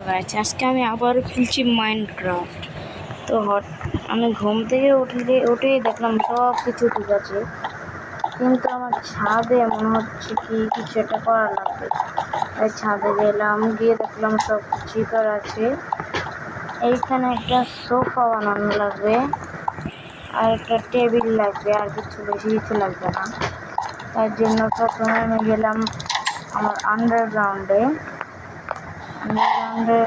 আজকে আমি আবারও খেলছি মাইনক্রাফট তো হট, আমি ঘুম থেকে উঠলে, উঠেই দেখলাম সব কিছু ঠিক আছে। কিন্তু আমার ছাদে মনে হচ্ছে কি কিছু একটা করা লাগবে। তাই ছাদে গেলাম, গিয়ে দেখলাম সব চিপার আছে। এইখানে একটা সোফা বানানো লাগবে, আর একটা টেবিল লাগবে, আর কিছু বেশি কিছু লাগবে না। তার জন্য প্রথমে আমি গেলাম আমার আন্ডারগ্রাউন্ডে আন্ডারগ্রাউন্ডে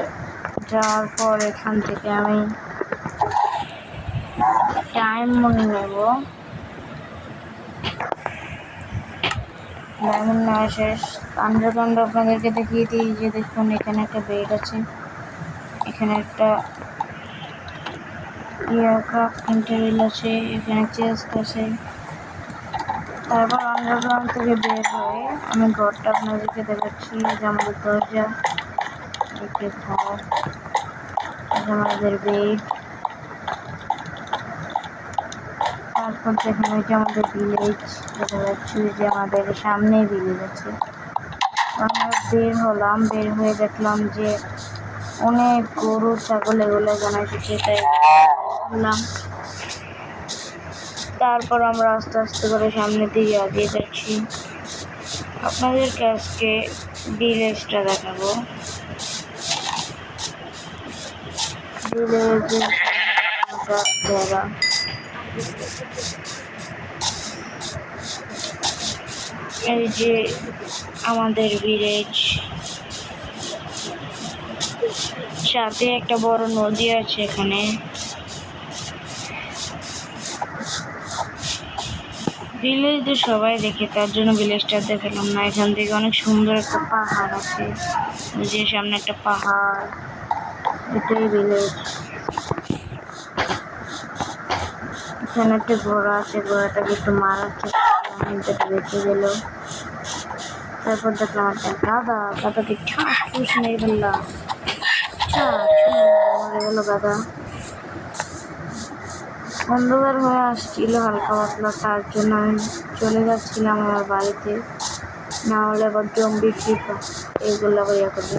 যাওয়ার পর এখান থেকে আমি ডায়মন্ড নেব। ডায়মন্ড শেষ। আন্ডারগ্রাউন্ড আপনাদেরকে দেখিয়ে দিই যে দেখুন, এখানে একটা বেড আছে। এখানে একটা এয়ারক্রাফটিং টেবিল আছে, এখানে চেস্ট আছে। তারপর আন্ডারগ্রাউন্ড থেকে বের হয়ে আমি ঘরটা আপনাদেরকে দেখাচ্ছি যে আমাদের দরজা। ঘর এটা আমাদের বেড তারপর দেখুন, ওই যে আমাদের ভিলেজ দেখা যাচ্ছে যে আমাদের সামনে ভিলেজ আছে। আমরা বের হলাম, বের হয়ে দেখলাম যে অনেক গরু, ছাগল এগুলো জানা কিছু তাই করলাম তারপর আমরা আস্তে আস্তে করে সামনের দিকে এগিয়ে যাচ্ছি। আপনাদেরকে আজকে ভিলেজটা দেখাবো। ঘেরা এই যে আমাদের ভিলেজ সাথে একটা বড় নদী আছে এখানে। ভিলেজ তো সবাই দেখে, তার জন্য ভিলেজটা দেখালাম না। এখান থেকে অনেক সুন্দর একটা পাহাড় আছে। যে সামনে একটা পাহাড়। এটাই ভিলেজ এখানে একটা ঘোড়া আছে, ঘোড়াটাকে একটু মারাচ্ছে বেঁচে গেল। তারপর দেখলাম একটা গাদা গাদাকে ঠাস ঠুস মেরে ফেললাম মরে গেল গাদা অন্ধকার হয়ে আসছিল, হালকা পাতলা, তার জন্য আমি চলে যাচ্ছিলাম আমার বাড়িতে। না হলে আবার জম্বি ফ্রি এগুলো ইয়ে করবে।